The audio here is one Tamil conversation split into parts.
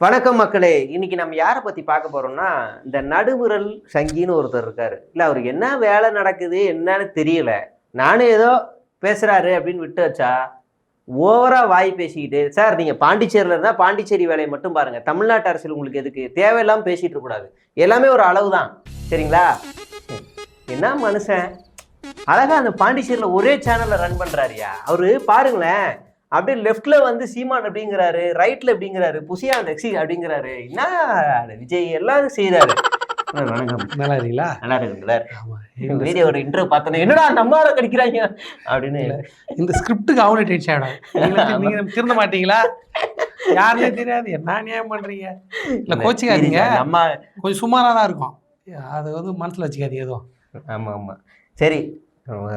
வணக்கம் மக்களே. இன்னைக்கு நம்ம யாரை பத்தி பார்க்க போறோம்னா இந்த நடுவிரல் சங்கின்னு ஒருத்தர் இருக்காரு. இல்ல அவருக்கு என்ன வேலை நடக்குது என்னன்னு தெரியல. நானும் ஏதோ பேசுறாரு அப்படின்னு விட்டு வச்சா ஓவரா வாய் பேசிக்கிட்டு சார் நீங்க பாண்டிச்சேரியில இருந்தா பாண்டிச்சேரி வேலையை மட்டும் பாருங்க. தமிழ்நாட்டு அரசியல் உங்களுக்கு எதுக்கு? தேவையில்லாம பேசிட்டு இருக்கக்கூடாது. எல்லாமே ஒரு அளவு தான் சரிங்களா என்ன மனுஷன்? அழகா அந்த பாண்டிச்சேரியில ஒரே சேனல்ல ரன் பண்றாருயா? அவரு பாருங்களேன். அப்படியே லெஃப்ட்ல வந்து சீமான் அப்படிங்கிறாரு ரைட்ல அப்படிங்கிறாரு புசியா லெக்ஸி அப்படிங்கிறாரு. என்ன விஜய் எல்லாரும் செய்யறாரு நல்லா இருக்கீங்களா? நல்லா இருக்குங்களா ஆமா வீடியோ ஒரு இன்டர்வியூ பார்த்தேன் என்னடா நம்மளால கடிக்கிறாங்க? அப்படின்னு. இந்த ஸ்கிரிப்டுக்கு அவனே டென்ஷன் ஆகிடும் நீங்க திருந்த மாட்டீங்களா? யாருனே தெரியாது. என்ன நியாயம் பண்றீங்க? இல்ல கோச்சிக்காதீங்க. நம்ம கொஞ்சம் சுமாரா தான் இருக்கும். அது வந்து மனசுல வச்சுக்காதீங்க எதுவும் ஆமா ஆமா. சரி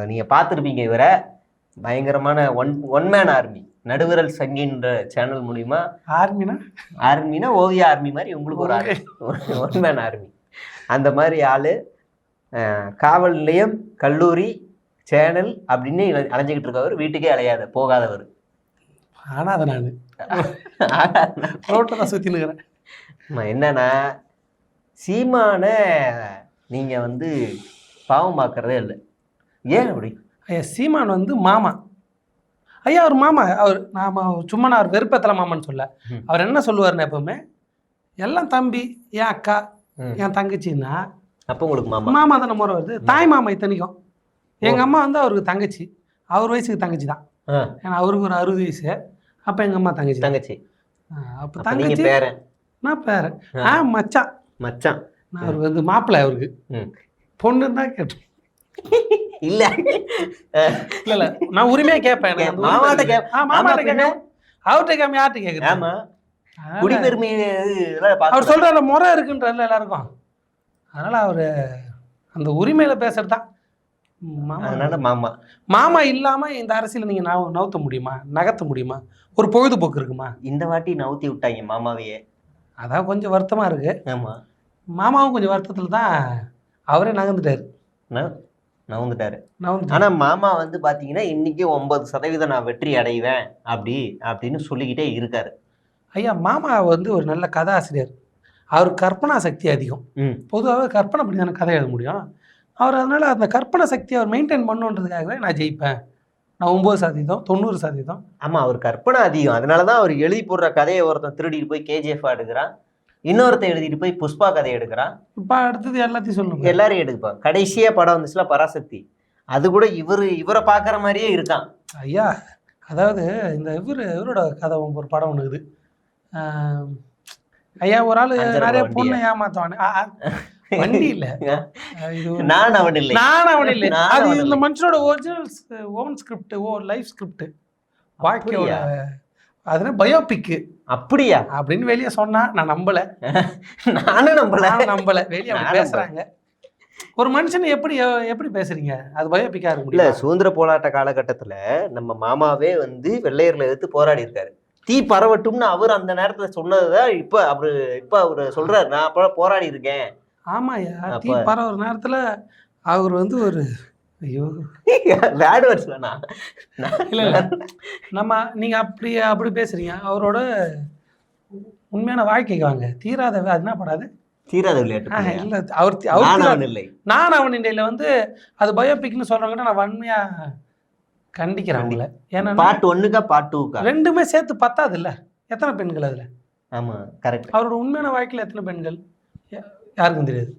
நீங்க பார்த்துருப்பீங்க இவரை. பயங்கரமான ஒன் ஒன் மேன் ஆர்மி நடுவிரல் சங்கின்ற சேனல் மூலியமா ஆர்மினா ஆர்மினா ஓவிய ஆர்மி மாதிரி உங்களுக்கு ஒரு ஆர்மி ஒன் மேன் ஆர்மி அந்த மாதிரி ஆளு காவல் நிலையம் கல்லூரி சேனல் அப்படின்னு அலைஞ்சுக்கிட்டு இருக்கவர். வீட்டுக்கே அலையாத போகாதவர். ஆனா அதை நான். ரோட்டில் தான் சுற்றி நிற்கிறேன் என்னன்னா சீமான நீங்க வந்து பாவம் பார்க்கறதே இல்லை. ஏன் அப்படி? சீமான் வந்து மாமா. ஐயா அவர் மாமா. அவர் நாம சும்மா நான் அவர் வெறுப்பத்தல மாமான்னு சொல்ல. அவர் என்ன சொல்லுவாருன்னு எப்பவுமே எல்லாம் தம்பி என் அக்கா. என் தங்கச்சின்னா அப்போ உங்களுக்கு மாமா. மாமா தானே முறை வருது. தாய் மாமா இத்தனைக்கும். எங்கள் அம்மா வந்து அவருக்கு தங்கச்சி. அவர் வயசுக்கு தங்கச்சி தான். ஏன்னா அவருக்கு ஒரு அறுபது வயசு. அப்போ எங்கள் அம்மா தங்கச்சி தங்கச்சி. அப்போ தங்கச்சி பேரன். நான் பேரன். ஆ. மச்சான். மச்சான். நான் அவருக்கு வந்து மாப்பிள்ளை அவருக்கு. பொண்ணு தான் கேட்டேன். இல்ல. இல்லை இல்லை. நான் உரிமையாக கேட்பேன் எனக்கு அந்த உரிமை மாமாட்ட ஆ மாமாட்ட? கேட்க அவர்கிட்ட கேட்காம யார்கிட்ட கேட்குறேன் ஆமா. குடிபெருமை அவர் சொல்ற முறை இருக்குன்றதுல எல்லாருக்கும். அதனால அவர் அந்த உரிமையில பேசுறது தான். மாமா. மாமா. மாமா இல்லாம இந்த அரசியல நீங்க நவ நவுத்த முடியுமா? நகர்த்த முடியுமா? ஒரு பொழுதுபோக்கு இருக்குமா? இந்த வாட்டி நவுத்தி விட்டாங்க மாமாவையே. அதான் கொஞ்சம் வருத்தமா இருக்கு. ஆமா. மாமாவும் கொஞ்சம் வருத்தத்துல தான் அவரே நகர்ந்துட்டாரு. நவுந்துட்டாரு. ஆனா மாமா வந்து பாத்தீங்கன்னா இன்னைக்கு ஒன்பது சதவீதம் நான் வெற்றி அடைவேன் அப்படி அப்படின்னு சொல்லிக்கிட்டே இருக்காரு. ஐயா மாமா வந்து ஒரு நல்ல கதாசிரியர். அவர் கற்பனா சக்தி அதிகம். ம். பொதுவாகவே கற்பனை பண்ணி தானே கதை எழுத முடியும். அவர் அதனால அந்த கற்பனை சக்தியை அவர் மெயின்டைன் பண்ணுன்றதுக்காகவே நான் ஜெயிப்பேன். நான் ஒம்பது சதவீதம் தொண்ணூறு சதவீதம். ஆமா அவர் கற்பனை அதிகம். அதனாலதான் அவர் எழுதி போடுற கதையை ஒருத்தன் திருடிட்டு போய் கேஜிஎஃப் எடுக்கிறான். இன்னொருத்தன் எழுதிட்டு போய் புஷ்பா கதை எடுக்கிறான் இப்போ அடுத்தது எல்லாத்தையும் சொல்லுங்க. எல்லாரும் எடுப்பான் கடைசியா படம் வந்துச்சுல பராசக்தி. அது கூட இவரு இவரை பாக்குற மாதிரியே இருக்கான். ஐயா அதாவது இந்த இவர் இவரோட கதை ஒரு படம் ஒன்று இருக்குது ஐயா ஒரு ஆள் நிறைய? பொண்ணை ஏமாத்துவானே. வண்டி இல்ல. நான் அவன் இல்லை. நான் அவன் இல்லை. அது இந்த. மனுஷனோட original own script or life script வாழ்க்கையோட அதுனா பயோபிக் அப்படியா? அப்படின்னு வெளியே சொன்னா நான் நம்பல. நானும் நம்பல. நம்பல. வெளியே பேசுறாங்க. ஒரு மனுஷனை எப்படி எப்படி பேசுறீங்க? அது பயோபிக்கா இருக்க இல்ல சுதந்திர போராட்ட காலகட்டத்துல நம்ம மாமாவே வந்து வெள்ளையர்ல எடுத்து போராடி இருக்காரு. தீ பரவட்டும்னு அவர் அந்த நேரத்துல சொன்னதுதான் இப்ப அவரு இப்ப அவரு சொல்றாரு. நான் அப்ப போராடி இருக்கேன். ஆமாய்யா. தீ பரவுற நேரத்துல அவர் வந்து ஒரு ஐயோ. வேர்டு வேர்ட்ஸ் வேணா இல்ல இல்ல. நம்ம நீங்க அப்படி அப்படி பேசுறீங்க. அவரோட உண்மையான வாழ்க்கைக்கு வாங்க. தீராத அது என்ன படாது தீராத விளையாட்டு? இல்ல அவர் அவர் இல்லை. நான் அவன் இண்டையில வந்து அது பயோபிக்னு சொல்றவங்க நான் வன்மையா கண்டிக்கிறேன் அவங்கள. ஏன்னா பார்ட் ஒன்னுக்கா பார்ட் டூக்கா ரெண்டுமே சேர்த்து பத்தாது இல்ல எத்தனை பெண்கள் அதுல? ஆமா கரெக்ட் அவரோட உண்மையான வாழ்க்கையில எத்தனை பெண்கள்? யாருக்கும் தெரியாது.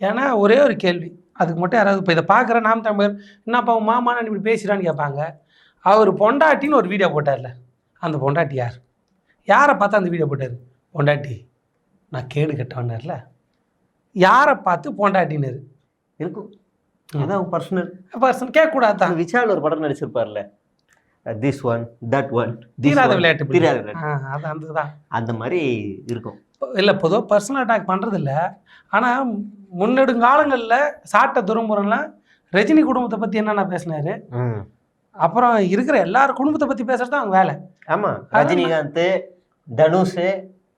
ஏன்னா ஒரே ஒரு கேள்வி. அதுக்கு மட்டும் யாராவது இப்போ இதை பார்க்குற நாம் தமிழர் என்னப்பா உன் மாமா நான் இப்படி பேசுகிறான்னு கேட்பாங்க. அவர் பொண்டாட்டின்னு ஒரு வீடியோ போட்டார்ல. அந்த பொண்டாட்டி யார்? யாரை பார்த்து அந்த வீடியோ போட்டார்? பொண்டாட்டி. நான் கேடு கட்டவனார்ல. யாரை பார்த்து பொண்டாட்டினாரு இருக்கும். அதான் பர்சனல் பர்சன் கேட்கக்கூடாது தான். விஷால் ஒரு படம் நடிச்சிருப்பார்ல. திஸ் ஒன் தட் ஒன் தீராத விளையாட்டு. தீராத விளையாட்டு. அது அந்த தான். அந்த மாதிரி இருக்கும். இல்லை பொதுவாக பர்சனல் அட்டாக் பண்ணுறது இல்லை ஆனால் முன்னெடுங்காலங்களில் சாட்ட துரும்புறம்லாம் ரஜினி குடும்பத்தை பற்றி என்னென்ன பேசினாரு. அப்புறம் இருக்கிற எல்லார் குடும்பத்தை பற்றி பேசுறது தான் அவங்க வேலை. ஆமா. ரஜினிகாந்த் தனுஷ்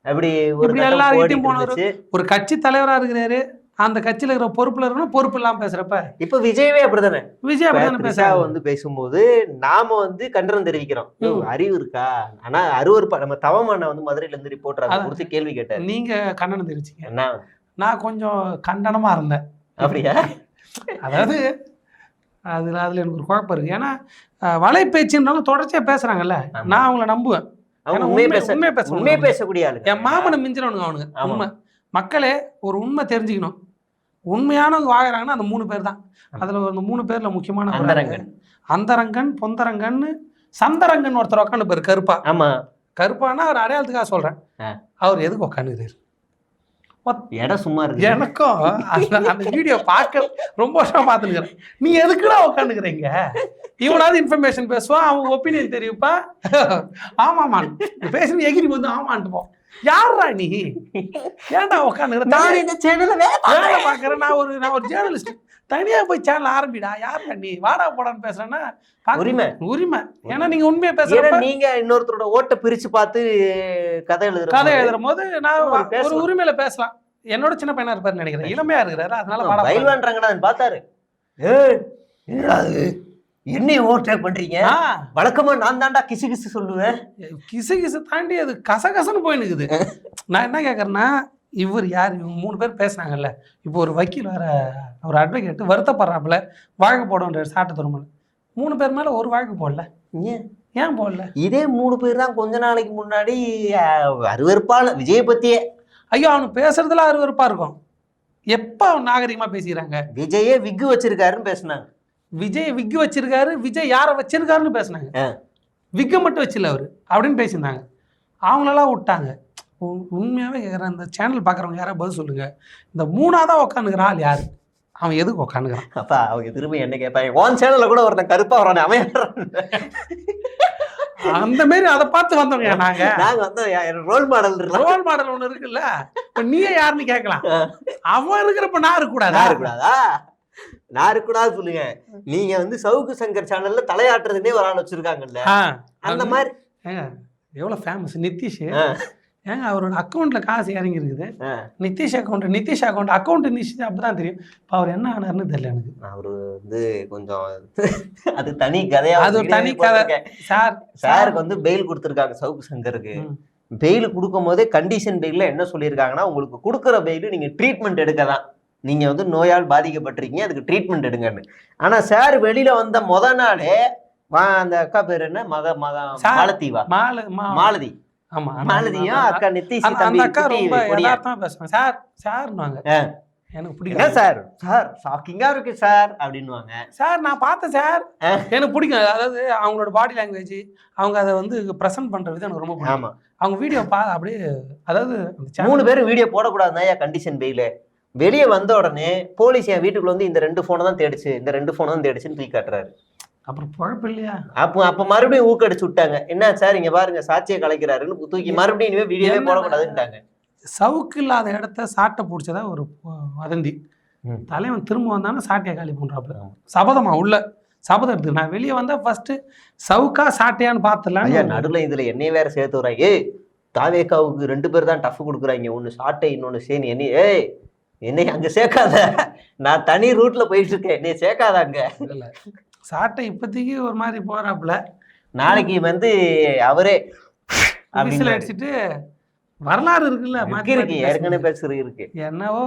அப்படி ஒரு எல்லார்கிட்டயும் போனவரு. ஒரு கட்சி தலைவராக இருக்கிறாரு. அந்த கட்சியில இருக்கிற பொறுப்புல இருக்கணும் பொறுப்பு இல்லாம பேசுறப்ப. இப்ப விஜயவே அப்படிதானே? விஜய் அப்படிதானே பேசுறாங்க வந்து பேசும்போது நாம வந்து கண்டனம் தெரிவிக்கிறோம். அறிவு இருக்கா? ஆனா அருவருப்பா நம்ம தவமான வந்து மதுரையில இருந்து ரிப்போர்ட்டர். கொடுத்து கேள்வி கேட்டாரு. நீங்க கண்டனம் தெரிவிச்சீங்க. என்ன? நான் கொஞ்சம் கண்டனமா இருந்தேன். அப்படியா? அதாவது அதுல அதுல எனக்கு ஒரு குழப்பம் இருக்கு. ஏன்னா அஹ், வலைப்பேச்சுன்றவங்க தொடர்ச்சியா பேசுறாங்கல்ல. ஆமா. நான் அவங்கள நம்புவேன். உண்மையை உண்மை- பேச உண்மையை பேச உண்மையை பேசக்கூடிய ஆளு என் மாமனை மிஞ்சினவனுங்க அவனுங்க. உண்மை. மக்களே ஒரு உண்மை தெரிஞ்சுக்கணும். உண்மையானவங்க வாங்குறாங்கன்னா அந்த மூணு பேர் தான். அதுல ஒரு மூணு பேர்ல முக்கியமான. அந்தரங்கன். அந்தரங்கன் பொந்தரங்கன்னு சந்தரங்கன் ஒருத்தர் உட்காந்து பேர் கருப்பா. ஆமா. கருப்பானா அவர் அடையாளத்துக்காக சொல்றேன். ஆ. அவர் எதுக்கு உட்காந்துக்கிறாரு இடம் சும்மா இருக்கு எனக்கும் அந்த அந்த வீடியோ பார்க்க ரொம்ப வருஷமா பார்த்துருக்கிறேன் நீ எதுக்குடா உட்காந்துக்கிறீங்க இவனாவது இன்ஃபர்மேஷன் பேசுவான் அவன் ஒப்பீனியன் தெரியுப்பா ஆமாமா பேசுறது எகிரி வந்து ஆமான்ட்டு போ. யாரா நீ? ஏன்டா உட்காந்துக்கிற நான் இந்த சேனல்ல வேலை பார்க்கறேன். நான் ஒரு நான் ஒரு ஜேர்னலிஸ்ட் தனியா போய் சேனல் ஆரம்பிடா. யாரா நீ? வாடா போடான்னு பேசுறேன்னா உரிமை. உரிமை. ஏன்னா நீங்க உண்மையை பேசுறப்ப நீங்க இன்னொருத்தரோட ஓட்டை பிரிச்சு பார்த்து கதை எழுதுற கதை எழுதுற போது நான் ஒரு. உரிமையில பேசலாம். என்னோட சின்ன பையனா இருப்பாரு நினைக்கிறேன். இளமையா இருக்கிறாரு. அதனால வாடா போடா. பயில்வான்றாங்கடா பார்த்தாரு? என்னைய ஓவர்டேக் பண்றீங்க? வழக்கமா நான் தான்டா கிசு கிசு சொல்லுவேன். கிசு கிசு தாண்டி அது கசகசன்னு போய் நிக்குது. நான் என்ன கேட்கறேன்னா இவர் யார்? இவங்க மூணு பேர் பேசுனாங்கல்ல. இப்போ ஒரு வக்கீல் வேற ஒரு அட்வொகேட் வருத்தப்படுறாப்புல வழக்கு போடுன்ற சாட்டு தருமல் மூணு பேர் மேல ஒரு வழக்கு போடல. ஏன்? ஏன் போடல? இதே மூணு பேர் தான் கொஞ்ச நாளைக்கு முன்னாடி அஹ், அருவருப்பான விஜய பத்தியே. ஐயோ அவனுக்கு பேசுறதுல அருவருப்பா இருக்கும். எப்ப அவன் நாகரிகமா பேசிக்கிறாங்க? விஜயே விக்கு வச்சிருக்காருன்னு பேசுனாங்க. விஜய் விக்கு வச்சிருக்காரு விஜய் யாரை வச்சிருக்காருன்னு பேசுனாங்க. விக்கை மட்டும் வச்சில்ல அவரு அப்படின்னு பேசியிருந்தாங்க. அவங்களெல்லாம் விட்டாங்க. உ- உண்மையாவே கேட்குறேன் இந்த சேனல் பார்க்குறவங்க யாராவது பதில் சொல்லுங்க. இந்த மூணாவதா உட்காந்துக்கிற ஆள் யாரு? அவன் எதுக்கு உட்காந்துக்கிறான் அப்பா அவங்க திரும்ப என்ன கேட்பாங்க உன் சேனல்ல கூட ஒருத்தன் கருப்பா வரானே அவன் அந்த மாரி அதை பார்த்து வந்தவங்க நாங்க. நாங்க வந்து ரோல் மாடல் ரோல் மாடல் ஒண்ணு இருக்குல்ல? இப்ப நீயே யாருன்னு கேட்கலாம். அவன் இருக்கிறப்ப நான் இருக்கக்கூடாதா? நான் இருக்கக்கூடாதா? நான் இருக்கக்கூடாது சொல்லுங்க. நீங்க வந்து சவுக்கு சங்கர் சேனல்ல தலையாட்டுறதுனே ஒரு ஆள் வச்சிருக்காங்கல்ல. அந்த மாதிரி எவ்வளவு ஃபேமஸ் நிதிஷ் ஆ. ஏங்க அவரோட அக்கௌண்ட்ல காசு இறங்கி இருக்குது. Nitish account Nitish account account Nitish அப்படிதான் தெரியும். இப்ப அவர் என்ன ஆனாருன்னு தெரியல எனக்கு. அவரு வந்து கொஞ்சம் அது தனி கதையா அது ஒரு தனி கதை. சார் சாருக்கு வந்து பெயில் கொடுத்துருக்காங்க சவுக்கு சங்கருக்கு. பெயில் கொடுக்கும் போதே கண்டிஷன் பெயில்ல என்ன சொல்லியிருக்காங்கன்னா உங்களுக்கு கொடுக்குற பெயில் நீங்க ட்ரீட்மெண்ட் எடுக்க தான் நீங்க வந்து நோயால் பாதிக்கப்பட்டிருக்கீங்க அதுக்கு ட்ரீட்மெண்ட் எடுங்கன்னு. ஆனா சார் வெளியில வந்த முத நாளே அந்த அக்கா பேர் என்ன? மக மக சார். மாலத்தீவா? மால மா- மாலதி. ஆமா மாலதியும். அக்கா நித்திஷ் அந்த அக்கா ரொம்ப. யதார்த்தமா பேசுவாங்க. சார் சார்னுவாங்க. எனக்கு பிடிக்கும் சார்? சார் ஷாக்கிங்கா இருக்கு சார். அப்படின்னுவாங்க. சார் நான் பார்த்தேன் சார். எனக்கு பிடிக்கும். அதாவது அவங்களோட பாடி லாங்குவேஜ் அவங்க அதை வந்து ப்ரெசென்ட் பண்ற விதம் எனக்கு ரொம்ப பிடிக்கும். அவங்க வீடியோ பா அப்படியே அதாவது மூணு பேரும் வீடியோ போடக்கூடாதுதான் ஏன் கண்டிஷன் பெயில வெளியே வந்த உடனே போலீஸ் என் வீட்டுக்குள்ள வந்து இந்த ரெண்டு போனை தான் தேடிச்சு. இந்த ரெண்டு போனை தான் தேடிச்சுன்னு தூக்கி காட்டுறாரு. அப்புறம் குழப்பம் இல்லையா? அப்போ அப்ப மறுபடியும் ஊக்கடிச்சு விட்டாங்க. என்ன சார் இங்க பாருங்க சாட்சியை கலைக்கிறாருன்னு தூக்கி மறுபடியும் இனிமே வீடியோவே என்ன- போடக்கூடாதுன்ட்டாங்க. சவுக்கு இல்லாத இடத்த சாட்டை பிடிச்சதா ஒரு வதந்தி. தலைவன் திரும்ப வந்தானே சாட்டையை காலி பண்றாப்புல. ஆமா. சபதமா உள்ள. சபதம் எடுத்து நான் வெளியே வந்தா ஃபர்ஸ்ட் சவுக்கா சாட்டையான்னு ஐயா பார்த்துலாம் நடுவுல இதுல என்னைய வேற சேர்த்து வராங்க ஏய் தாவேக்காவுக்கு ரெண்டு பேர் தான் டஃப் கொடுக்குறாங்க. ஒன்னு சாட்டை இன்னொன்னு சேனி என்ன ஏய் என்னை அங்க சேர்க்காத. நான் தனி ரூட்ல போயிட்டு இருக்கேன். என்னைய சேர்க்காத அங்க. சாட்டை இப்போதைக்கு ஒரு மாதிரி போறாப்புல. நாளைக்கு வந்து அவரே விசில் அப்படின்னு அடிச்சுட்டு வரலாறு இருக்குல்ல மாத்தி இருக்கு ஏற்கனவே பேசுறது. இருக்கு. என்னவோ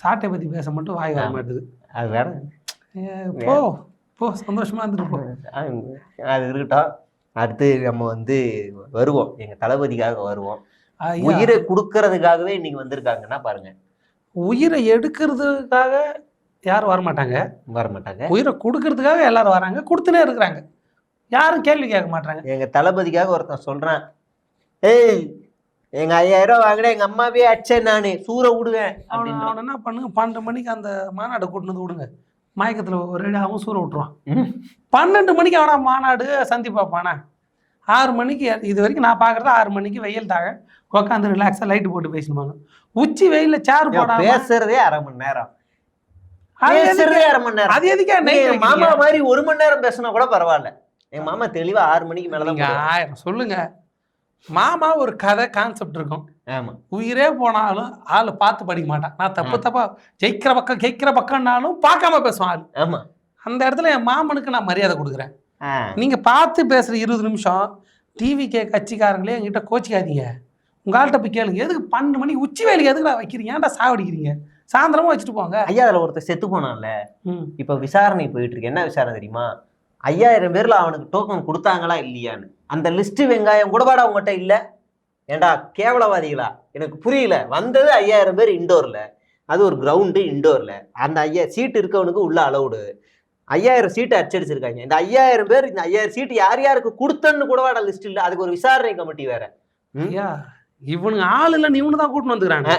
சாட்டை பத்தி பேச மட்டும் வாய் வர. மாட்டுது. அது வேற. போ போ சந்தோஷமா இருந்துட்டு போ. அது இருக்கட்டும். அடுத்து நம்ம வந்து வருவோம். எங்க தளபதிக்காக வருவோம். உயிரை கொடுக்கறதுக்காகவே இன்னைக்கு வந்திருக்காங்கன்னா பாருங்க. உயிரை எடுக்கிறதுக்காக யாரும் வரமாட்டாங்க. வர மாட்டாங்க உயிரை கொடுக்கறதுக்காக எல்லாரும் வராங்க கொடுத்துனே இருக்கிறாங்க. யாரும் கேள்வி கேட்க மாட்டாங்க எங்க தளபதிக்காக ஒருத்தன் சொல்றான் ஏய் எங்க ஐயாயிரம் ரூபாய் வாங்கினா எங்க அம்மாவே அடிச்சேன் நானு சூற விடுவேன். அவனை அப்படின்றான். அவனை என்ன பண்ணுங்க பன்னெண்டு மணிக்கு அந்த மாநாடு கூட்டினு வந்து விடுங்க. மயக்கத்துல ஒரு அடி அவன் சூற விட்டுருவான். பன்னெண்டு மணிக்கு அவனா மாநாடு சந்திப்பாப்பானா? ஆறு மணிக்கு இது வரைக்கும் நான் பார்க்கறது ஆறு மணிக்கு வெயில் தாக உட்காந்து ரிலாக்ஸாக லைட்டு போட்டு பேசினுவாங்க. உச்சி வெயில்ல சேர் போடாம பேசுறதே அரை மணி நேரம். அது எதுக்கு- மணி எதுக்கா மாமா? மாதிரி ஒரு மணி நேரம் பேசினா கூட பரவாயில்ல. என் மாமா தெளிவா ஆறு மணிக்கு மேலதான் சொல்லுங்க. மாமா ஒரு கதை கான்செப்ட் இருக்கும். ஆமா. உயிரே போனாலும் ஆள் பார்த்து படிக்க மாட்டான். நான் தப்பு தப்பா ஜெயிக்கிற பக்கம் ஜெயிக்கிற பக்கம்னாலும் பார்க்காம பேசுவான் ஆள். ஆமா. அந்த இடத்துல என் மாமனுக்கு நான் மரியாதை கொடுக்குறேன். நீங்க பார்த்து பேசுற இருபது நிமிஷம் டிவி கே கட்சிக்காரங்களே என்கிட்ட கோச்சிக்காதீங்க. உங்க ஆள்கிட்ட போய் கேளுங்க. எதுக்கு பன்னெண்டு மணிக்கு உச்சி வேலைக்கு எதுக்குடா வைக்கிறீங்க? ஏன்டா சாவடிக்கிறீங்க? சாயந்தரமா வச்சுட்டு போங்க. ஐயா அதுல ஒருத்தர் செத்து போனான்ல. இப்ப விசாரணை போயிட்டு இருக்கு என்ன விசாரணை தெரியுமா? ஐயாயிரம் பேர்ல அவனுக்கு டோக்கன் கொடுத்தாங்களா இல்லையான்னு. அந்த லிஸ்ட் வெங்காயம் கூட வாடா உங்ககிட்ட இல்ல. ஏண்டா கேவலவாதிகளா? எனக்கு புரியல. வந்தது ஐயாயிரம் பேர் இண்டோர்ல அது ஒரு கிரவுண்டு இண்டோர்ல அந்த ஐயா சீட் இருக்கவனுக்கு உள்ள அலவுடு ஐயாயிரம் சீட்டு அச்சடிச்சிருக்காங்க. இந்த ஐயாயிரம் பேர் இந்த ஐயாயிரம் சீட்டு யார் யாருக்கு கொடுத்தன்னு கூட வாடா லிஸ்ட் இல்ல. அதுக்கு ஒரு விசாரணை கமிட்டி வேற? ஐயா இவனுங்க ஆள் இல்லை இவனு தான் கூட்டின்னு வந்துக்கிறாங்க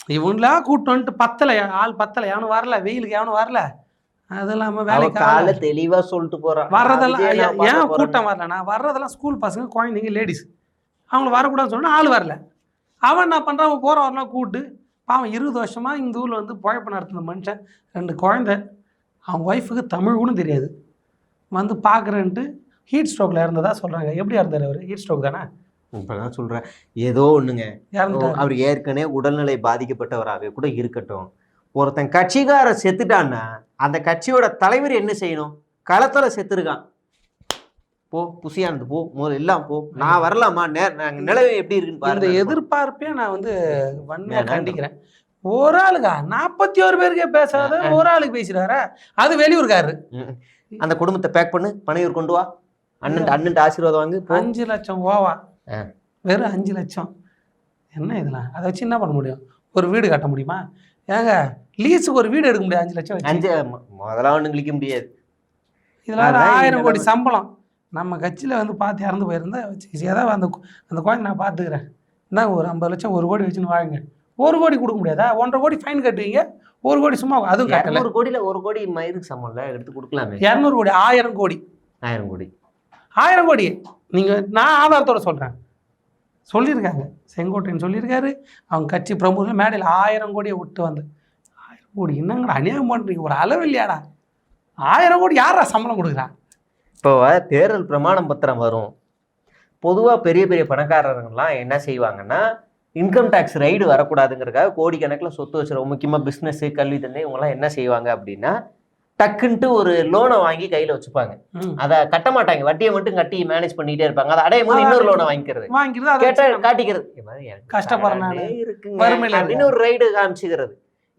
ஆ, ஆ. இவங்களா கூட்டிட்டு வந்துட்டு பத்தல ஆள் பத்தல எவனும் வரல வெயிலுக்கு எவனும் வரல. அது இல்லாம வேலைக்கு கால. தெளிவா சொல்லிட்டு போறான். வர்றதெல்லாம் ஏன். கூட்டம் வரலனா வர்றதெல்லாம் ஸ்கூல் பசங்க குழந்தைங்க லேடிஸ் அவங்கள வரக்கூடாதுன்னு சொன்னா ஆள் வரல. அவன் என்ன அவன் போற வரலாம் கூப்பிட்டு பாவம் இருபது வருஷமா இந்த ஊர்ல வந்து குழப்பம் நடத்துன மனுஷன் ரெண்டு குழந்தை. அவன் ஒய்ஃபுக்கு தமிழ் கூட தெரியாது. வந்து பார்க்குறேன்ட்டு ஹீட் ஸ்ட்ரோக்ல இறந்ததா சொல்றாங்க. எப்படி இறந்தாரு அவர்? ஹீட் ஸ்ட்ரோக் தானே? இப்பதான் சொல்றேன். ஏதோ ஒண்ணுங்க. இறந்துட்டாரு. அவர் ஏற்கனவே உடல்நிலை பாதிக்கப்பட்டவராகவே கூட இருக்கட்டும். ஒருத்தன் கட்சிக்கார செத்துட்டான்னா அந்த கட்சியோட தலைவர் என்ன செய்யணும்? களத்துல செத்துருக்கான். போ புசியானது போ முதல்ல எல்லாம் போ. நான் வரலாமா? நே- நாங்க நிலவை எப்படி இருக்குன்னு பாருங்க. எதிர்பார்ப்பே நான் வந்து வன்மையா வேணாம். கண்டிக்கிறேன். ஒரு ஆளுக்கா? நாற்பத்தி ஒரு பேருக்கே பேசாத ஒரு ஆளுக்கு பேசுறாரா அது வெளியூர்காரு. அந்த குடும்பத்தை பேக் பண்ணு. பனையூர் கொண்டு வா. அண்ணன் அண்ணன் ஆசீர்வாதம் வாங்கு. அஞ்சு லட்சம் ஓவா. வெறும் அஞ்சு லட்சம். என்ன இதெல்லாம்? அதை வச்சு என்ன பண்ண முடியும்? ஒரு வீடு கட்ட முடியுமா? ஏங்க லீஸுக்கு ஒரு வீடு எடுக்க முடியாது அஞ்சு லட்சம் அஞ்சு ம- முதல்ல ஒண்ணு கிளிக்க முடியாது. இதில் வேற அதான் ஆயிரம் கோடி. சம்பளம். நம்ம கட்சியில் வந்து பார்த்து இறந்து போயிருந்தா வச்சு ஏதாவது அந்த அந்த குழந்தை நான் பார்த்துக்கிறேன். இந்தாங்க ஒரு ஐம்பது லட்சம் ஒரு கோடி வச்சுன்னு வாங்க ஒரு கோடி கொடுக்க முடியாதா? ஒன்றரை கோடி ஃபைன் கட்டுவீங்க. ஒரு கோடி சும்மா அதுவும் இரநூறு கோடியில ஒரு கோடி மயிருக்கு சம்பளம்ல எடுத்து கொடுக்கலாமே. இரநூறு கோடி ஆயிரம் கோடி. ஆயிரம் கோடி. ஆயிரம் கோடி. நீங்கள் நான் ஆதாரத்தோட சொல்கிறேன் சொல்லியிருக்காங்க. செங்கோட்டையன் சொல்லியிருக்காரு. அவங்க கட்சி பிரமுகர்கள் மேடையில் ஆயிரம் கோடியை விட்டு வந்து. ஆயிரம் கோடி என்னங்கடா அநியாயம் பண்ணுறீங்க ஒரு அளவு இல்லையாடா. ஆயிரம் கோடி யாரா சம்பளம் கொடுக்குறா? இப்போ தேர்தல் பிரமாணம் பத்திரம் வரும். பொதுவாக பெரிய பெரிய பணக்காரர்கள்லாம் என்ன செய்வாங்கன்னா இன்கம் டேக்ஸ் ரைடு வரக்கூடாதுங்கிறக்காக கோடிக்கணக்கில் சொத்து வச்சுருவோம் முக்கியமாக பிஸ்னஸ்ஸு கல்வி தந்தை இவங்கெல்லாம் என்ன செய்வாங்க அப்படின்னா டக்குன்ட்டு ஒரு லோனை வாங்கி கையில் வச்சுப்பாங்க. அதை கட்ட மாட்டாங்க. வட்டியை மட்டும் கட்டி மேனேஜ் பண்ணிட்டே இருப்பாங்க. அதை அடையும் போது இன்னொரு லோனை வாங்கிக்கிறது. கேட்டா காட்டிக்கிறது. வறுமையில அப்படின்னு ஒரு ரைடு காமிச்சுக்கிறது.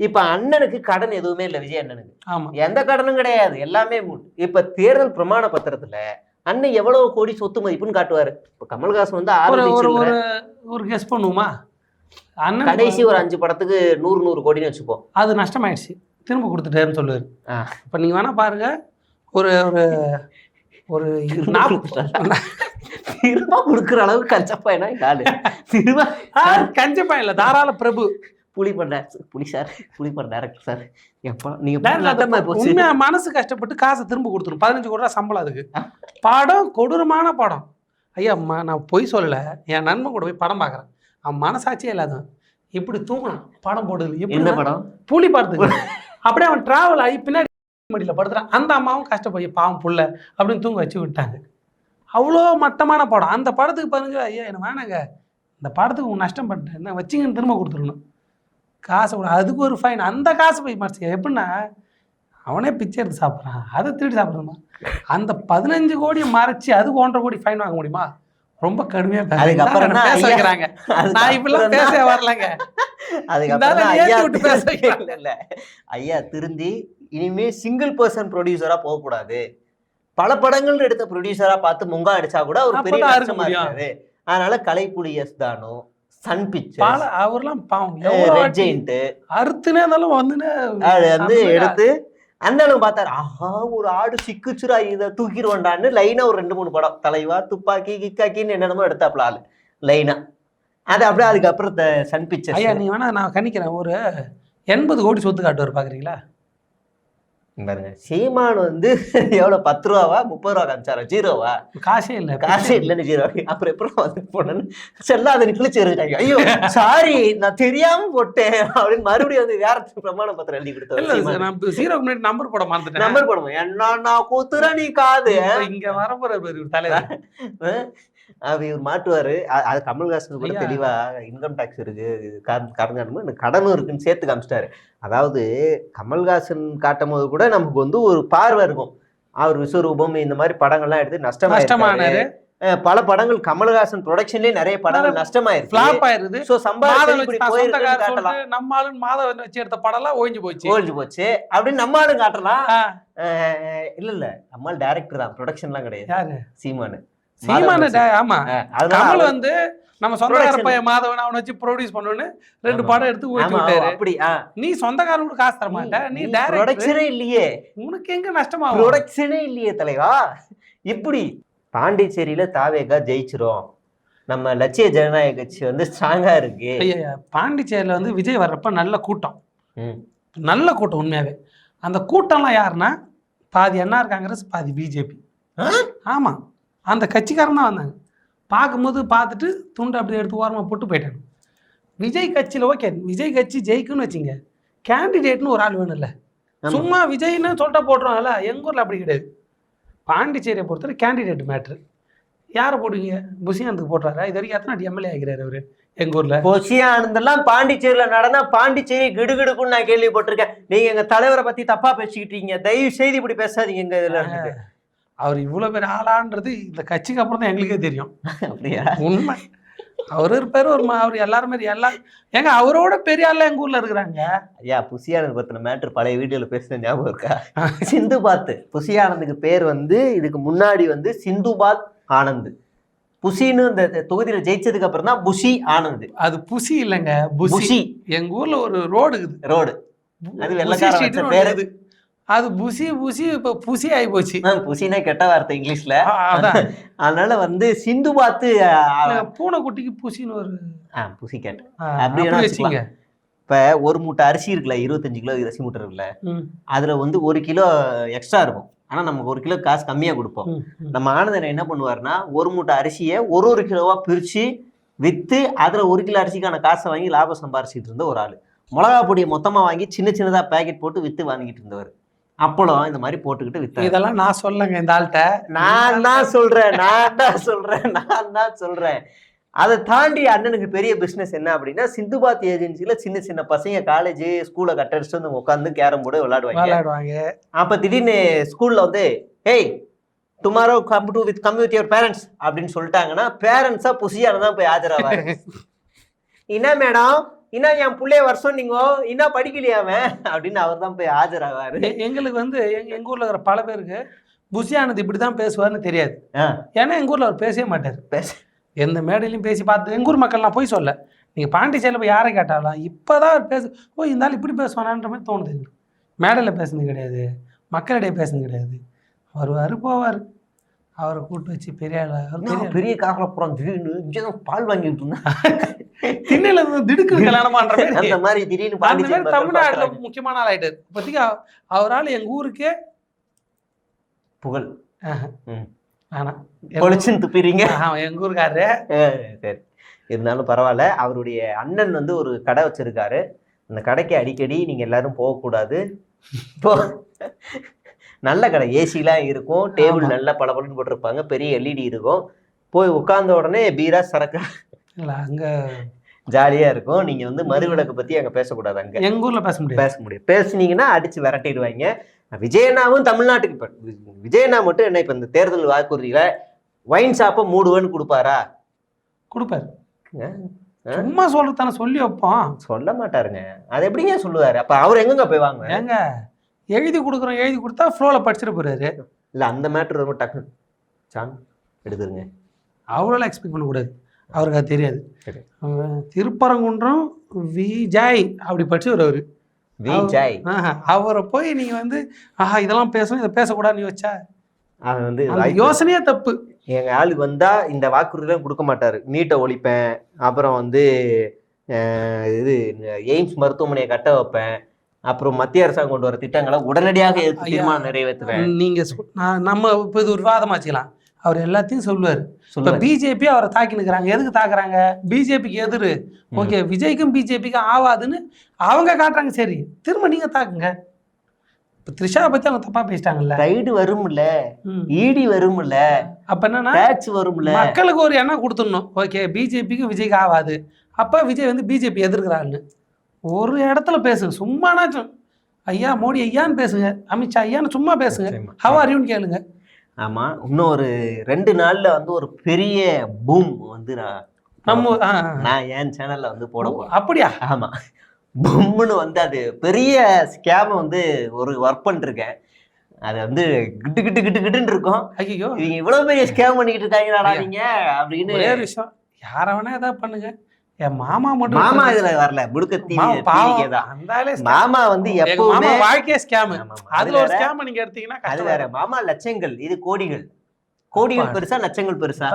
இப்ப அண்ணனுக்கு கடன் எதுவுமே இல்லை விஜய் அண்ணனுக்கு. எந்த கடனும் கிடையாது. எல்லாமே இப்ப தேர்தல் பிரமாண பத்திரத்துல அண்ணன் எவ்வளவு கோடி சொத்து மதிப்புன்னு காட்டுவாரு. இப்ப கமல்ஹாசன் வந்து ஒரு கெஸ் பண்ணுவோமா? கடைசி ஒரு அஞ்சு படத்துக்கு நூறு நூறு கோடின்னு வச்சுப்போம். அது நஷ்டமாயிடுச்சு. திரும்ப கொடுத்துட்டாருன்னு சொல்லுவார். இப்போ நீங்கள் வேணா பாருங்க. ஒரு ஒரு ஒரு திரும்ப கொடுக்குற அளவுக்கு கஞ்சப்பா காலு திரும்ப கஞ்சப்பா இல்லை தாராள பிரபு. புலி பண்ண புலி சார் புலி பண்ண டேரக்டர் சார். எப்பா நீங்க Direct பண்ணாதம்மா போச்சு. உண்மையா மனசு கஷ்டப்பட்டு காசை திரும்ப கொடுத்துரும். பதினஞ்சு கோடி ரூபா சம்பளம் அதுக்கு. படம் கொடூரமான படம். ஐயா நான் பொய் சொல்லலை. என் நண்பன் கூட போய் படம் பார்க்குறேன் அவன் மனசாட்சியே இல்லாதவன். இப்படி தூங்கினான் படம் போடுது. என்ன எப்படி படம்? புலி படத்துக்கு அப்படியே அவன் டிராவல் ஆகி பின்னாடி மடியில் படுத்துறான் அந்த அம்மாவும் கஷ்டப்போய் பாவம் புள்ள அப்படின்னு தூங்க வச்சு விட்டாங்க. அவ்வளோ மட்டமான படம். அந்த படத்துக்கு பதினஞ்சு ஐயா என்ன வேணாங்க. இந்த படத்துக்கு உன் நஷ்டம் பண்ணிட்டேன் என்ன வச்சிங்கன்னு திரும்ப கொடுத்துடணும். காசை கூட. அதுக்கு ஒரு ஃபைன் அந்த காசு போய் மறைச்சிக்க. எப்படின்னா அவனே பிச்சை எடுத்து சாப்பிட்றான். அதை திருடி சாப்பிட்றமா அந்த பதினஞ்சு கோடியை மறைச்சு அதுக்கு ஒன்றரை கோடி ஃபைன் வாங்க முடியுமா? ரொம்ப கடுமையா பேசுறாங்க. நான் இப்படிலாம் பேச வரலங்க. அதுக்கப்புறம் ஐயா விட்டு. இல்ல. ஐயா திருந்தி இனிமே சிங்கிள் பர்சன் ப்ரொடியூசரா போக கூடாது பல படங்கள் எடுத்த ப்ரொடியூசரா பார்த்து முங்கா அடிச்சா கூட ஒரு பெரிய நஷ்டமா. இருக்காது அதனால கலைப்புலி எஸ் தானு சன் பல பிக்சர்ஸ் அவர்லாம் பாவம் அறுத்துனே இருந்தாலும் வந்துன்னு அது வந்து எடுத்து அந்த அளவு பார்த்தாரு ஆஹா ஒரு ஆடு சிக்குச்சுரா இதை தூக்கிடுவான்டான்னு லைனா ஒரு ரெண்டு மூணு படம் தலைவா துப்பாக்கி கிக்காக்கின்னு என்னென்னமோ எடுத்தாப்புல ஆளு லைனா அது அப்படியே அதுக்கப்புறம் இந்த சன் பிக்சர்ஸ் ஐயா நீ வேணா நான் கணிக்கிறேன். ஒரு எண்பது கோடி சொத்து காட்டுவார் பாக்குறீங்களா? பாருங்க சீமான் வந்து எவ்வளவு பத்து ரூபாவா முப்பது ரூபா காமிச்சாரா ஜீரோவா? காசே இல்லை காசே இல்லைன்னு ஜீரோ. அப்புறம் எப்படி வந்து போனேன்னு? செல்லாத கிழிச்சு இருக்காங்க ஐயோ சாரி நான் தெரியாம போட்டேன் அப்படின்னு மறுபடியும் வந்து வேற பிரமாண பத்திரம் எழுதி நான் ஜீரோக்கு முன்னாடி நம்பர் போட மறந்துட்டேன். நம்பர் போடுவோம் என்ன நான் கூத்துற நீ காது. இங்க வரப்போற தலைவர். அது இவர் மாட்டுவாரு. அது கமல்ஹாசன் கூட. தெளிவா இன்கம் டாக்ஸ் இருக்கு கடன் எனக்கு கடனும் இருக்குன்னு சேர்த்து காமிச்சிட்டாரு. அதாவது கமல்ஹாசன் காட்டும் போது கூட நமக்கு வந்து ஒரு பார்வை இருக்கும். அவர் விஸ்வரூபம் இந்த மாதிரி படங்கள்லாம் எடுத்து நஷ்டமா நஷ்டமானாரு. பல படங்கள் கமல்ஹாசன் ப்ரொடக்ஷன்லயே நிறைய படங்கள் நஷ்டமாயிருக்கு. ஃபிளாப் ஆயிருது. சோ சம்பாதிச்சு நம்ம மாதம் வச்சு எடுத்த படம்லாம் ஒழிஞ்சு போச்சு. அப்படின்னு நம்ம ஆளும் காட்டலாம். இல்ல இல்ல. நம்மால் டேரக்டர் தான். ப்ரொடக்ஷன்லாம் கிடையாது. சீமானு. சீமான டே- ஆமா. கமல் வந்து நம்ம சொந்தக்கார. பையன் மாதவன் அவனை வச்சு ப்ரொடியூஸ் பண்ணணும்னு ரெண்டு. படம் எடுத்து ஊற்றி விட்டாரு. அப்படி. நீ சொந்தக்காரன் கூட காசு தர மாட்ட நீ ப்ரொடக்ஷனே இல்லையே. உனக்கு எங்க நஷ்டமாகும்? ப்ரொடக்ஷனே இல்லையே தலைவா. இப்படி. பாண்டிச்சேரியில தாவேகா ஜெயிச்சிரும். நம்ம லட்சிய ஜனநாயக கட்சி வந்து ஸ்ட்ராங்கா இருக்கு. பாண்டிச்சேரியில வந்து விஜய் வர்றப்ப நல்ல கூட்டம். நல்ல கூட்டம் உண்மையாவே. அந்த கூட்டம்லாம் யாருன்னா பாதி என்ஆர் காங்கிரஸ் பாதி பிஜேபி? ஆமா. அந்த கட்சிக்காரன் தான் வந்தாங்க. பார்க்கும்போது பார்த்துட்டு துண்டு அப்படி எடுத்து ஓரமாக போட்டு போயிட்டாங்க. விஜய் கட்சியில் ஓகே விஜய் கட்சி ஜெயிக்குன்னு வச்சுங்க. கேண்டிடேட்னு ஒரு ஆள் வேணும்ல. சும்மா விஜய்னு சொல்லிட்டா போட்டுருவாங்கல்ல எங்கள் ஊரில் அப்படி கிடையாது. பாண்டிச்சேரியை பொறுத்தவரை கேண்டிடேட் மேட்ரு. யாரை போடுவீங்க? புசியானத்துக்கு போட்டுறாரா? இது வரைக்கும் எத்தனை எம்எல்ஏ ஆகிறாரு அவரு? எங்கள் ஊரில்? பொசியா ஆனந்தெல்லாம் பாண்டிச்சேரியில நடந்தா பாண்டிச்சேரி கிடுகிடுக்குன்னு நான் கேள்விப்பட்டிருக்கேன். நீங்க எங்க தலைவரை பத்தி தப்பா பேசிக்கிட்டு இருக்கீங்க தயவு செய்து இப்படி பேசாதீங்க எங்க இதுல. அவர் இவ்வளோ பெரிய ஆளான்றது இந்த கட்சிக்கு அப்புறம் தான் எங்களுக்கே தெரியும். அப்படியா? உண்மை. அவர் இருப்பாரு ஒரு அவர் எல்லாரும் மாதிரி எல்லாம் ஏங்க அவரோட பெரிய ஆள்லாம் எங்க ஊர்ல இருக்கிறாங்க? ஐயா புசியானந்த் பத்தின மேட்ரு பழைய வீடியோல பேசின ஞாபகம் இருக்கா? சிந்துபாத் புசியானந்துக்கு பேர் வந்து இதுக்கு முன்னாடி வந்து சிந்துபாத் ஆனந்த். புசின்னு இந்த தொகுதியில ஜெயிச்சதுக்கு அப்புறம் தான் புஷி ஆனந்த். அது புசி இல்லைங்க புஷி எங்க ஊர்ல ஒரு ரோடு இருக்குது. ரோடு. அது ஒண்ணு பேரு. அது புசி புசி இப்ப புசி ஆகி போச்சு. புசினா கெட்ட வார்த்தை இங்கிலீஷ்ல. அதனால வந்து சிந்துபாத்து பூனைக்குட்டிக்கு புசின்னு ஒரு புசி கேட் ஆ, அப்படி அப்படி வேணா வச்சுங்க இப்ப ஒரு மூட்டை அரிசி இருக்குல்ல இருபத்தஞ்சு கிலோ அரிசி மூட்டை இருக்குல்ல அதுல வந்து ஒரு கிலோ எக்ஸ்ட்ரா இருக்கும். ஆனா நமக்கு ஒரு கிலோ காசு கம்மியா கொடுப்போம். நம்ம ஆனந்தன் என்ன பண்ணுவாருன்னா ஒரு மூட்டை அரிசியை ஒரு ஒரு கிலோவா பிரிச்சு வித்து அதுல ஒரு கிலோ அரிசிக்கான காசை வாங்கி லாபம் சம்பாரிச்சிட்டு இருந்த ஒரு ஆளு. மிளகா பொடியை மொத்தமா வாங்கி சின்ன சின்னதா பேக்கெட் போட்டு வித்து வாங்கிட்டு இருந்தவர். அப்பளம் இந்த மாதிரி போட்டுக்கிட்டு வித்தாரு இதெல்லாம் நான் சொல்லங்க இந்த ஆள்கிட்ட. நான் தான் சொல்றேன் நான் தான் சொல்றேன் நான் தான் சொல்றேன். அதை தாண்டி அண்ணனுக்கு பெரிய பிசினஸ் என்ன அப்படின்னா சிந்துபாத் ஏஜென்சில சின்ன சின்ன பசங்க காலேஜ் ஸ்கூலை கட்டடிச்சுட்டு வந்து உட்காந்து கேரம் போர்டு விளையாடுவாங்க. விளையாடுவாங்க. அப்ப திடீர்னு ஸ்கூல்ல வந்து ஏய் tomorrow come to with come with your parents அப்படின்னு சொல்லிட்டாங்கன்னா பேரண்ட்ஸா புசியான தான் போய் ஆஜராவாரு என்ன மேடம் என்ன என் பிள்ளைய வருஷம் நீங்க என்ன படிக்கலையா அவன்? அப்படின்னு அவர் தான் போய் ஆஜராவாரு. எங்களுக்கு வந்து எங்க எங்க ஊர்ல இருக்கிற பல பேருக்கு புசியானது இப்படிதான் பேசுவார்னு தெரியாது. ஏன்னா எங்க ஊர்ல அவர் பேசவே மாட்டார். பேச எந்த மேடையிலையும் பேசி பார்த்து எங்க ஊர் மக்கள் நான் போய் சொல்ல. நீங்க பாண்டிச்சேரியில் போய் யாரை கேட்டாலும் இப்பதான் அவர் பேசு ஓ இந்த ஆள் இப்படி பேசுவானான்ற மாதிரி தோணுது மேடையில் பேசுனது கிடையாது. மக்களிடையே பேசுனது கிடையாது. வருவார் போவார். அவரை கூட்டு வச்சு பெரிய பெரிய காரில் போறோம் திடீர்னு இங்கதான் பால் வாங்கிட்டு இருந்தேன் திண்ணையில இருந்து திடுக்கு கல்யாணமான்ற மாதிரி. அந்த மாதிரி திடீர்னு தமிழ்நாட்டுல. முக்கியமான ஆள் ஆயிட்டாரு. இப்போதைக்கு அவ- அவரால் எங்க ஊருக்கே புகழ். வேணாம் பொழிச்சுன்னு துப்பிடுறீங்க. எங்க ஊருக்காரரு அஹ் சரி. இருந்தாலும் பரவாயில்ல. அவருடைய அண்ணன் வந்து ஒரு கடை வச்சிருக்காரு. அந்த கடைக்கு அடிக்கடி நீங்க எல்லாரும் போகக்கூடாது. போ. நல்ல கடை ஏசிலாம் இருக்கும். டேபிள். நல்லா பளபளன்னு போட்டிருப்பாங்க. பெரிய எல்இடி இருக்கும். போய் உட்கார்ந்த உடனே பீரா சரக்கு. இல்ல அங்க ஜாலியா இருக்கும். நீங்க வந்து மறுவிலக்கு பத்தி அங்க பேசக்கூடாது அங்க. எங்க ஊர்ல பேச முடியாது. பேச முடியும் பேசுனீங்கன்னா அடிச்சு விரட்டிடுவாங்க. விஜயண்ணாவும் தமிழ்நாட்டுக்கு இப்ப விஜயண்ணா மட்டும் என்ன இப்ப இந்த தேர்தல் வாக்குறுதியில ஒயின் ஷாப்பை மூடுவேன்னு கொடுப்பாரா? கொடுப்பாரு? சும்மா சொல்றதானே சொல்லி வைப்போம். சொல்ல மாட்டாருங்க. அது எப்படிங்க சொல்லுவாரு? அப்ப அவர் எங்கங்க போய் வாங்க ஏங்க எழுதி கொடுக்குறோம் எழுதி கொடுத்தா ஃப்ளோவில் படிச்சுட்டு போறாரு. இல்ல அந்த மேட்ரு ரொம்ப டக்கு சாங் எடுத்துருங்க. அவ்வளோலாம் எக்ஸ்பெக்ட் பண்ணக்கூடாது. அவருக்கு அது தெரியாது. திருப்பரங்குன்றம் விஜய் அப்படி படிச்சவர் அவரு. விஜய் அவரை போய் நீங்க வந்து ஆஹா இதெல்லாம் பேசணும் இதை பேசக்கூடாதுன்னு யோசிச்சா? அவன் வந்து யோசனையே தப்பு. எங்க ஆளுக்கு வந்தா இந்த வாக்குறுதிலாம் கொடுக்க மாட்டாரு. நீட்டை ஒழிப்பேன் அப்புறம் வந்து இது எய்ம்ஸ் மருத்துவமனையை கட்ட வைப்பேன் அப்புறம் மத்திய அரசாங்கம் கொண்டு வர திட்டங்களை உடனடியாக எதிர்த்து. தீர்மானம் நிறைவேற்றுவேன். நீங்க நம்ம இப்போ இது ஒரு விவாதமா வச்சுக்கலாம். அவர் எல்லாத்தையும் சொல்லுவார். இப்போ பிஜேபி அவரை தாக்கி நிற்கிறாங்க எதுக்கு தாக்குறாங்க? பிஜேபிக்கு எதிரு. ஓகே விஜய்க்கும் பிஜேபிக்கும் ஆவாதுன்னு அவங்க காட்டுறாங்க. சரி திரும்ப நீங்க தாக்குங்க. இப்போ த்ரிஷா பத்தி அவங்க தப்பா பேசிட்டாங்கல்ல. ரைடு வரும்ல. ஈடி வரும்ல. அப்ப என்னன்னா டேக்ஸ் வரும்ல. மக்களுக்கு ஒரு எண்ணம் கொடுத்துடணும். ஓகே பிஜேபிக்கு விஜய்க்கு ஆகாது அப்ப விஜய் வந்து பிஜேபி எதிர்க்கிறான்னு ஒரு இடத்துல பேசுங்க. சும்மானாச்சும் ஐயா மோடி ஐயான்னு பேசுங்க. அமித்ஷா ஐயான்னு சும்மா பேசுங்க. ஹவ் ஆர் யூன்னு கேளுங்க. ஆமா இன்னும் ஒரு ரெண்டு நாள்ல வந்து ஒரு பெரிய பூம் வந்து நான் நம்ம. நான் என் சேனல்ல வந்து போட அப்படியா? ஆமா. பொம்முன்னு வந்து அது பெரிய ஸ்கேம் வந்து ஒரு ஒர்க் பண்ணிருக்கேன். அது வந்து கிட்டு கிட்டு கிட்டு கிட்டுன்னு இருக்கும். ஐயோ இவங்க இவ்வளவு பெரிய ஸ்கேம் பண்ணிக்கிட்டு இருக்காங்களாடா நீங்க? அப்படின்னு ஒரு விஷயம். யார வேணா ஏதாவது பண்ணுங்க. என் மாமா மட்டும் மாமா இதுல வரல. முடுக்க தீ மாமா பாவம். மாமா வந்து எப்பவுமே வாழ்க்கையே ஸ்கேம். அது அதுல ஒரு வேற, ஸ்கேம் நீங்க எடுத்தீங்கன்னா அது கஷ்டம் வேற. மாமா லட்சங்கள். இது கோடிகள். கோடிகள். பெருசா லட்சங்கள் பெருசா.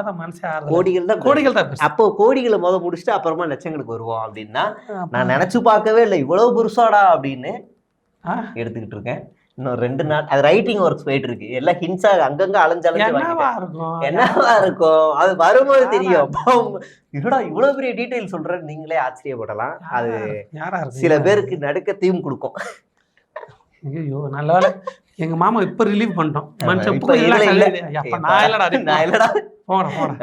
கோடிகள் தான் கோடிகள் தான். அப்போ கோடிகளை முத முடிச்சுட்டு அப்புறமா லட்சங்களுக்கு வருவோம் அப்படின்னா அப்பா. நான் நினைச்சு பார்க்கவே இல்லை. இவ்வளவு பெருசாடா அப்படின்னு எடுத்துக்கிட்டு இருக்கேன். இன்னும் ரெண்டு நாள் அது ரைட்டிங் ஒர்க்ஸ் போயிட்டு இருக்கு எல்லாம் ஹின்ஸா அங்கங்க அலைஞ்சு அலைஞ்சு என்னவா. இருக்கும்? என்னவா இருக்கும்? அது வரும்போது தெரியும். என்னடா இவ்வளவு பெரிய டீடைல் சொல்றேன்னு நீங்களே ஆச்சரியப்படலாம். அது சில பேருக்கு நடுக்கத்தையும் கொடுக்கும். ஐயோ நல்ல எங்க மாமா இப்ப ரிலீவ் பண்ணிட்டோம். மனுஷன் நான் இல்லடா நான் இல்லடா.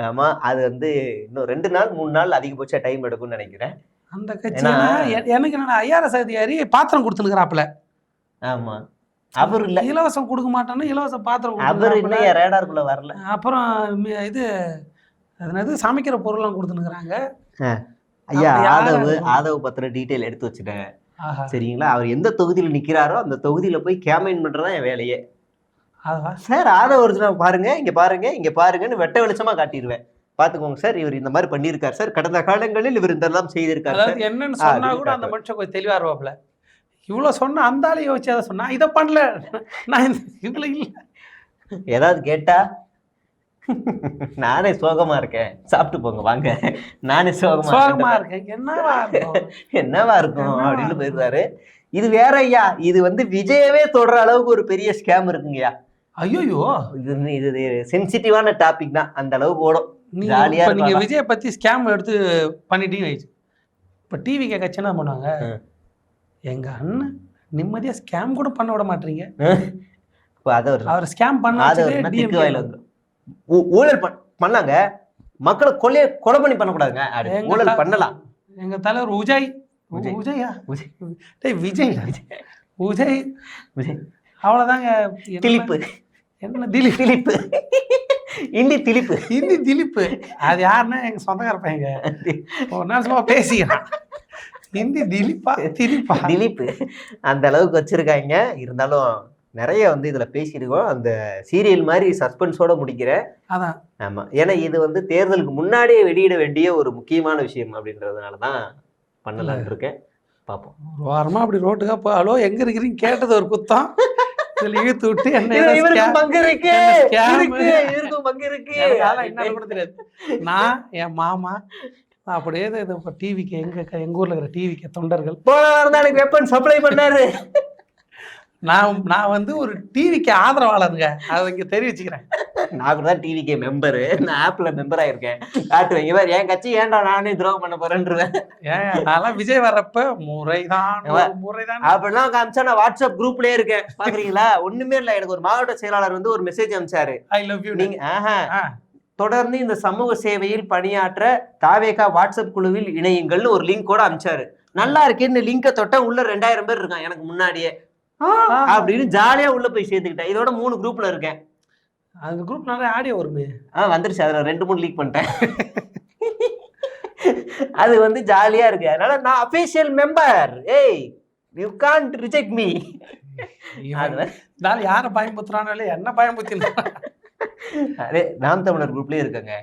ஆமா அது வந்து இன்னும் ரெண்டு நாள் மூணு நாள் அதிகபட்ச டைம் எடுக்கும்னு நினைக்கிறேன். அந்த கட்சியில எ- எனக்கு என்னடா ஐயாயிரம் அதிகாரி பாத்திரம் கொடுத்துனுக்குறாப்புல ஆமா. அவர் இல்ல. இலவசம் கொடுக்க மாட்டேன்னு இலவச பாத்திரம் அவர். இன்னும் ரேடாருக்குள்ள வரல. அப்புறம் இது அது என்னது சமைக்கிற பொருள்லாம் கொடுத்துனுக்குறாங்க ஐயா ஆதவ்? ஆதவ் பத்திர டீடைல் எடுத்து வச்சுட்டேன். சரிங்களா? அவர் எந்த தொகுதியில நிக்கிறாரோ அந்த தொகுதியில போய் கேம்பெயின் பண்றதா என் வேலையே. சார் ஆதவ ஒரிஜினல் பாருங்க இங்க பாருங்க இங்க பாருங்கன்னு வெட்ட வெளிச்சமா காட்டிடுவேன் பாத்துக்கோங்க சார் இவர் இந்த மாதிரி பண்ணியிருக்காரு சார். கடந்த காலங்களில் இவர் இதெல்லாம் செய்திருக்காரு என்னன்னு சொன்னா கூட அந்த மனுஷன் கொஞ்சம் தெளிவா இருவாப்ல இவ்வளவு சொன்னா அந்த ஆளு யோசிச்சு அதை சொன்னா இதை பண்ணல. நான் இதுல இல்ல. ஏதாவது கேட்டா நானே சோகமா இருக்கேன். சாப்பிட்டு போங்க வாங்க. நானே சோகமா சோகமா இருக்கேன். என்னவா இருக்கும்? என்னவா இருக்கும் அப்படின்னு? போயிருந்தாரு இது வேற ஐயா. இது வந்து விஜயவே தொடுற அளவுக்கு ஒரு பெரிய ஸ்கேம் இருக்குங்கய்யா. ஐயோ இது இது சென்சிட்டிவான டாபிக் தான். அந்த அளவுக்கு ஓடும். ஜாலியா நீங்க. விஜய் பத்தி ஸ்கேம் எடுத்து பண்ணிட்டீங்க இப்ப டிவி கட்சி என்ன பண்ணுவாங்க? ம். எங்க அண்ணன் நிம்மதியா ஸ்கேம் கூட பண்ண விட மாட்டீங்க இப்போ அதை ஒரு அவர் ஸ்கேம் பண்ண அது ஒரு வச்சதே திக்கு DMK வாயில வந்துரும். ஊ- ஊழல் பண்- பண்ணாங்க. மக்களை கொலைய கொலை பண்ணி பண்ணக்கூடாதுங்க. ஊழல் பண்ணலாம். எங்க தலைவர் உஜய். உஜய். டேய் விஜய். உஜய். விஜய். அவ்வளவுதாங்க. என்ன- திலிப்பு. என்ன திலீப் திலிப்பு. இந்தி திலிப்பு. ஹிந்தி திலீப் அது யாருன்னா எங்க சொந்தக்கார பையங்க. ஒரு நாள் சும்மா பேசிக்கிறான். ஹிந்தி திலீப்பா திலீப்பா. திலீப் அந்த அளவுக்கு வச்சிருக்காங்க. இருந்தாலும் நிறைய வந்து இதுல பேசியிருக்கோம். அந்த சீரியல் மாதிரி சஸ்பென்ஸோட முடிக்கிறேன் அதான். ஆமா. ஏன்னா இது வந்து தேர்தலுக்கு முன்னாடியே வெளியிட வேண்டிய ஒரு முக்கியமான விஷயம் அப்படின்றதுனால தான் பண்ணலாம்னு இருக்கேன். பார்ப்போம் ஒரு வாரமா அப்படி ரோட்டுக்கா போ ஹலோ எங்க இருக்கிறீங்க? கேட்டது ஒரு குத்தம். இதுல இழுத்து விட்டு என்ன பங்கு இருக்கு. இவருக்கும் பங்கு இருக்கு. கூட தெரியாது. நான் என் மாமா அப்படியே இது இப்போ டிவிக்கு எங்க க- எங்க ஊர்ல இருக்கிற டிவிக்கு தொண்டர்கள். போன வாரம் தான் எனக்கு வெப்பன் சப்ளை பண்ணாரு. நான் நான் வந்து ஒரு டிவிக்கு ஆதரவாளருங்க. அதை இங்க தெரிவிச்சுக்கிறேன். நான் கூட தான் டிவிக்கே மெம்பரு நான் ஆப்ல மெம்பர் ஆயிருக்கேன். காட்டுவேன். இவர் என் கட்சி ஏன்டா நானே துரோகம் பண்ண போறேன்ருவேன் ஏன் நான்லாம் விஜய் வர்றப்ப முறைதான் முறைதான். அப்படிலாம் காமிச்சா நான் வாட்ஸ்அப் குரூப்லயே இருக்கேன். பாக்குறீங்களா? ஒண்ணுமே இல்ல. எனக்கு ஒரு மாவட்ட செயலாளர் வந்து ஒரு மெசேஜ் அனுப்பிச்சாரு. ஐ லவ் யூ நீங்க ஆஹா. தொடர்ந்து இந்த சமூக சேவையில் பணியாற்ற தாவேகா வாட்ஸ்அப் குழுவில் இணையுங்கள்னு ஒரு லிங்க் கூட அனுப்பிச்சாரு நல்லா இருக்கு இந்த லிங்கை தொட்ட உள்ள ரெண்டாயிரம் பேர் இருக்கான் எனக்கு முன்னாடியே. அப்படின்னு ஜாலியா உள்ள போய் சேர்த்துக்கிட்டேன். இதோட மூணு குரூப்ல இருக்கேன். அந்த குரூப் நிறைய ஆடியோ வருமே. ஆ வந்துருச்சு. அதுல ரெண்டு மூணு லீக் பண்ணிட்டேன். அது வந்து ஜாலியா இருக்கு. அதனால நான் அபிஷியல் மெம்பர் ஏய் யூ கான்ட் ரிஜெக்ட் மீ யாரை இல்லையா? என்ன பயமுத்தினா அதே நாம் தமிழர் குரூப்லயும் இருக்கேங்க.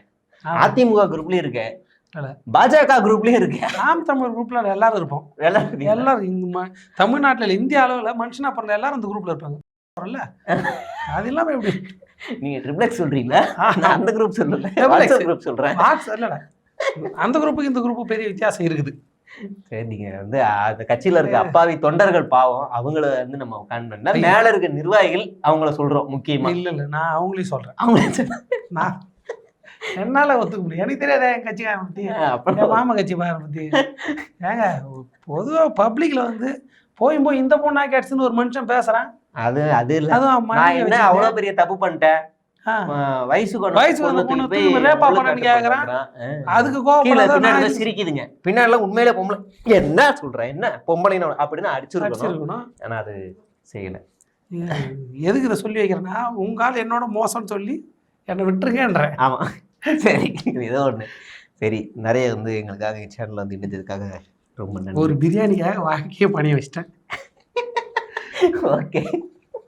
அதிமுக குரூப்லயும் இருக்கேன். இல்ல. பாஜக குரூப்லயும் இருக்கேன். நாம் தமிழ் குரூப்ல எல்லாரும் இருப்போம். எல்லாரும் எல்லாரும் இந்த தமிழ்நாட்டுல இந்திய அளவுல மனுஷனா பிறந்த எல்லாரும் அந்த குரூப்ல இருப்பாங்க? அது இல்லாம எப்படி? நீங்க ட்ரிப்ளெக்ஸ் சொல்றீங்களா? நான் அந்த குரூப் சொல்றேன் குரூப் சொல்றேன். இல்லடா. அந்த குரூப்புக்கு இந்த குரூப்புக்கு பெரிய வித்தியாசம் இருக்குது. நீங்க வந்து அந்த கட்சியில இருக்க அப்பாவி தொண்டர்கள் பாவம் அவங்கள வந்து நம்ம உட்காந்து மேல இருக்க நிர்வாகிகள் அவங்கள சொல்றோம் முக்கியமா. இல்ல இல்ல நான் அவங்களையும் சொல்றேன். அவங்க நான் என்னால ஒத்துக்க முடியும். எனக்கு தெரியாதே என் கட்சிக்காரன் பத்தி. என் மாமா கட்சி பாரு பத்தி. ஏங்க பொதுவா பப்ளிக்ல வந்து போய் போய் இந்த பொண்ணா கேட்ஸ்னு ஒரு மனுஷன் பேசுறான். அது அது இல்ல. நான் என்ன அவ்வளவு பெரிய தப்பு பண்ணிட்டேன்? வயசுக்கு பொண்ணை பொண்ணு கேக்குறான். ஆ. அதுக்கு தான் சிரிக்குதுங்க. பின்னாடி உண்மையில பொம்பளை. என்ன சொல்ற என்ன? பொம்பளை அப்படின்னு அடிச்சிருக்கணும். ஆனா அது செய்யல. எதுக்கு இதை சொல்லி வைக்கிறேன்னா உங்க ஆள் என்னோட மோசம்னு சொல்லி என்னை விட்டுருங்கன்ற. ஆமா. சரி ஏதோ ஒண்ணு. சரி நிறைய வந்து எங்களுக்காக சேனல்ல வந்து இணைஞ்சதுக்காக ரொம்ப ஒரு நன்றி பிரியாணிக்காக வாழ்க்கையே பணிய வச்சிட்டேன். ஓகே.